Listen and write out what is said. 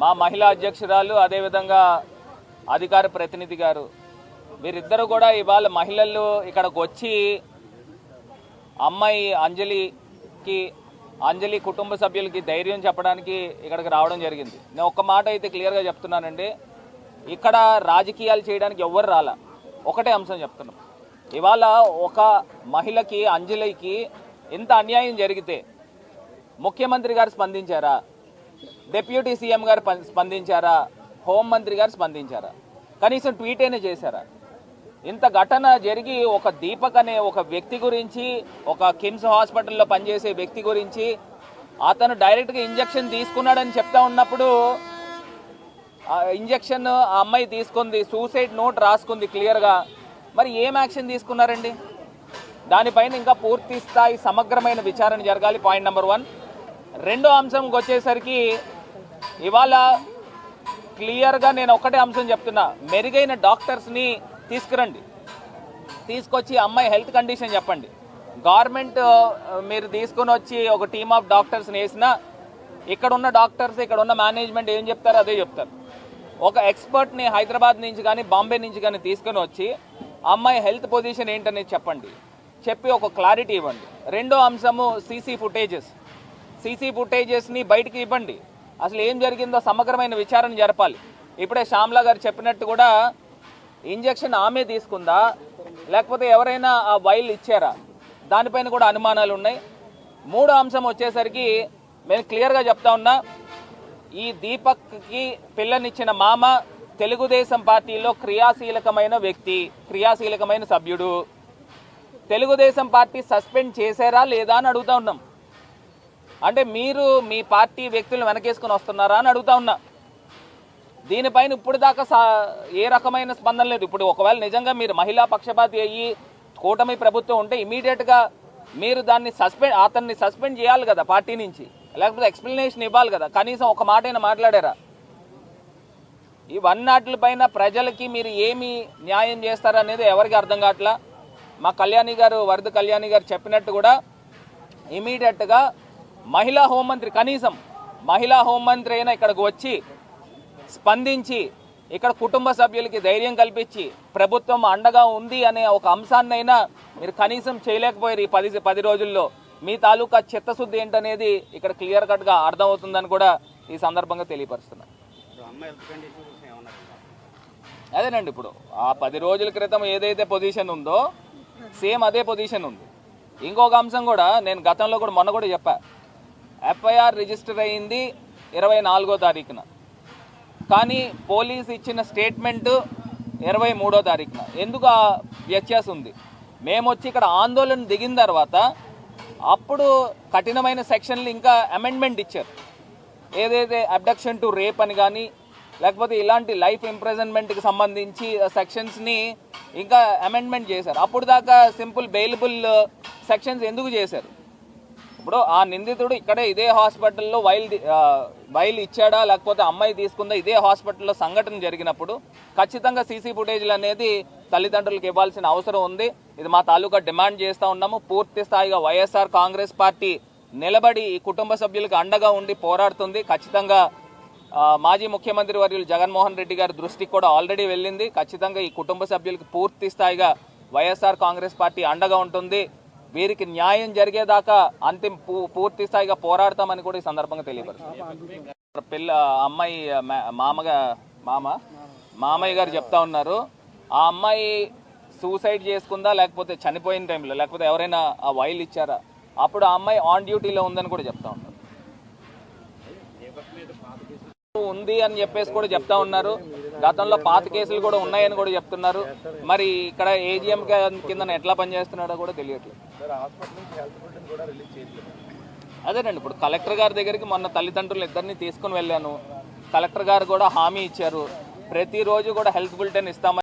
మా మహిళా అధ్యక్షురాలు అదేవిధంగా అధికార ప్రతినిధి గారు వీరిద్దరు కూడా ఇవాళ మహిళలు ఇక్కడికి వచ్చి అమ్మాయి అంజలికి అంజలి కుటుంబ సభ్యులకి ధైర్యం చెప్పడానికి ఇక్కడికి రావడం జరిగింది. నేను ఒక్క మాట అయితే క్లియర్గా చెప్తున్నానండి. ఇక్కడ రాజకీయాలు చేయడానికి ఎవ్వరు రాలా. ఒకటే అంశం చెప్తున్నాం. ఇవాళ ఒక మహిళకి అంజలికి ఇంత అన్యాయం జరిగితే ముఖ్యమంత్రి గారు స్పందించారా? డిప్యూటీ సీఎం గారు పం- స్పందించారా? హోంమంత్రి గారు స్పందించారా? కనీసం ట్వీట్ అయినా చేశారా? ఇంత ఘటన జరిగి ఒక దీపక్ అనే ఒక వ్యక్తి గురించి ఒక కిమ్స్ హాస్పిటల్లో పనిచేసే వ్యక్తి గురించి అతను డైరెక్ట్గా ఇంజెక్షన్ తీసుకున్నాడని చెప్తా ఉన్నప్పుడు ఇంజక్షన్ ఇంజెక్షన్ ఆ అమ్మాయి తీసుకుంది సూసైడ్ నోట్ రాసుకుంది క్లియర్గా మరి ఏం యాక్షన్ తీసుకున్నారండి? దానిపైన ఇంకా పూర్తి స్థాయి సమగ్రమైన విచారణ జరగాలి. పాయింట్ నెంబర్ వన్ రెండో అంశంకి వచ్చేసరికి ఇవాళ క్లియర్గా నేను ఒకటే అంశం చెప్తున్నా. మెరుగైన డాక్టర్స్ని తీసుకురండి. తీసుకొచ్చి అమ్మాయి హెల్త్ కండిషన్ చెప్పండి. గవర్నమెంట్ మీరు తీసుకొని వచ్చి ఒక టీమ్ ఆఫ్ డాక్టర్స్ని వేసినా ఇక్కడ ఉన్న డాక్టర్స్ ఇక్కడ ఉన్న మేనేజ్మెంట్ ఏం చెప్తారో అదే చెప్తారు. ఒక ఎక్స్పర్ట్ని హైదరాబాద్ నుంచి కానీ బాంబే నుంచి కానీ తీసుకొని వచ్చి అమ్మాయి హెల్త్ పొజిషన్ ఏంటనేది చెప్పండి. చెప్పి ఒక క్లారిటీ ఇవ్వండి. రెండో అంశము సీసీ ఫుటేజెస్. సీసీ ఫుటేజెస్ని బయటికి ఇవ్వండి. అసలు ఏం జరిగిందో సమగ్రమైన విచారణ జరపాలి. ఇప్పుడే శ్యామ్లా గారు చెప్పినట్టు కూడా ఇంజెక్షన్ ఆమె తీసుకుందా? లేకపోతే ఎవరైనా ఆ వైల్ ఇచ్చారా? దానిపైన కూడా అనుమానాలు ఉన్నాయి. మూడో అంశం వచ్చేసరికి మేము క్లియర్గా చెప్తా ఉన్నా ఈ దీపక్కి పిల్లనిచ్చిన మామ తెలుగుదేశం పార్టీలో క్రియాశీలకమైన వ్యక్తి క్రియాశీలకమైన సభ్యుడు. తెలుగుదేశం పార్టీ సస్పెండ్ చేశారా లేదా అని అడుగుతా ఉన్నాం. అంటే మీరు మీ పార్టీ వ్యక్తులను వెనకేసుకుని వస్తున్నారా అని అడుగుతా ఉన్నా. దీనిపైన ఇప్పుడు దాకా సా ఏ రకమైన స్పందన లేదు. ఇప్పుడు ఒకవేళ నిజంగా మీరు మహిళా పక్షపాతి అయ్యి కూటమి ప్రభుత్వం ఉంటే ఇమీడియట్గా మీరు దాన్ని సస్పెండ్ అతన్ని సస్పెండ్ చేయాలి కదా పార్టీ నుంచి. లేకపోతే ఎక్స్ప్లెనేషన్ ఇవ్వాలి కదా. కనీసం ఒక మాట అయినా మాట్లాడారా? ఈ వన్నాట్లపైన ప్రజలకి మీరు ఏమి న్యాయం చేస్తారనేది ఎవరికి అర్థం కావట్లా? మా కళ్యాణి గారు వరద కళ్యాణి గారు చెప్పినట్టు కూడా ఇమీడియట్గా మహిళా హోంమంత్రి కనీసం మహిళా హోంమంత్రి అయినా ఇక్కడికి వచ్చి స్పందించి ఇక్కడ కుటుంబ సభ్యులకి ధైర్యం కల్పించి ప్రభుత్వం అండగా ఉంది అనే ఒక అంశాన్నైనా మీరు కనీసం చేయలేకపోయారు ఈ పది పది రోజుల్లో. మీ తాలూకా చిత్తశుద్ధి ఏంటనేది ఇక్కడ క్లియర్ కట్గా అర్థమవుతుందని కూడా ఈ సందర్భంగా తెలియపరుస్తున్నాను అదేనండి ఇప్పుడు. ఆ పది రోజుల క్రితం ఏదైతే పొజిషన్ ఉందో సేమ్ అదే పొజిషన్ ఉంది. ఇంకొక అంశం కూడా నేను గతంలో కూడా మొన్న కూడా చెప్పా. ఎఫ్ఐఆర్ రిజిస్టర్ అయింది ఇరవై నాలుగో తారీఖున. కానీ పోలీస్ ఇచ్చిన స్టేట్మెంట్ ఇరవై మూడో తారీఖున. ఎందుకు ఆ వ్యత్యాసం ఉంది? మేము వచ్చి ఇక్కడ ఆందోళన దిగిన తర్వాత అప్పుడు కఠినమైన సెక్షన్లు ఇంకా అమెండ్మెంట్ ఇచ్చారు. ఏదైతే అబ్డక్షన్ టు రేప్ అని కానీ లేకపోతే ఇలాంటి లైఫ్ ఇంప్రెజన్మెంట్కి సంబంధించి సెక్షన్స్ని ఇంకా అమెండ్మెంట్ చేశారు. అప్పుడు దాకా సింపుల్ బెయిలబుల్ సెక్షన్స్ ఎందుకు చేశారు? ఇప్పుడు ఆ నిందితుడు ఇక్కడే ఇదే హాస్పిటల్లో వైల్ ది- వైల్ ఇచ్చాడా లేకపోతే అమ్మాయి తీసుకుందా ఇదే హాస్పిటల్లో సంఘటన జరిగినప్పుడు ఖచ్చితంగా సీసీ ఫుటేజ్లు అనేది తల్లిదండ్రులకు ఇవ్వాల్సిన అవసరం ఉంది. ఇది మా తాలూకా డిమాండ్ చేస్తూ ఉన్నాము. పూర్తి స్థాయిగా వైఎస్ఆర్ కాంగ్రెస్ పార్టీ నిలబడి ఈ కుటుంబ సభ్యులకు అండగా ఉండి పోరాడుతుంది. ఖచ్చితంగా మాజీ ముఖ్యమంత్రి వర్యులు జగన్మోహన్ రెడ్డి గారి దృష్టికి కూడా ఆల్రెడీ వెళ్ళింది. ఖచ్చితంగా ఈ కుటుంబ సభ్యులకు పూర్తి స్థాయిగా వైఎస్ఆర్ కాంగ్రెస్ పార్టీ అండగా ఉంటుంది. వీరికి న్యాయం జరిగేదాకా అంతిమ పూ- పూర్తి స్థాయిగా పోరాడతామని కూడా ఈ సందర్భంగా తెలియపరుస్తుంది పిల్ల అమ్మాయి మామగా మామ? మామయ్య గారు చెప్తా ఉన్నారు. ఆ అమ్మాయి సూసైడ్ చేసుకుందా లేకపోతే చనిపోయిన టైంలో లేకపోతే ఎవరైనా ఆ వైల్ ఇచ్చారా? అప్పుడు ఆ అమ్మాయి ఆన్ డ్యూటీలో ఉందని కూడా చెప్తా ఉన్నారు. ఉంది అని చెప్పేసి కూడా చెప్తా ఉన్నారు. గతంలో పాత కేసులు కూడా ఉన్నాయని కూడా చెప్తున్నారు. మరి ఇక్కడ ఏజిఎం కింద ఎట్లా పనిచేస్తున్నాడో కూడా తెలియట్లేదు. అదేనండి ఇప్పుడు కలెక్టర్ గారి దగ్గరికి మొన్న తల్లిదండ్రులు ఇద్దరిని తీసుకుని వెళ్ళాను. కలెక్టర్ గారు కూడా హామీ ఇచ్చారు. ప్రతిరోజు కూడా హెల్త్ బులెటిన్ ఇస్తామని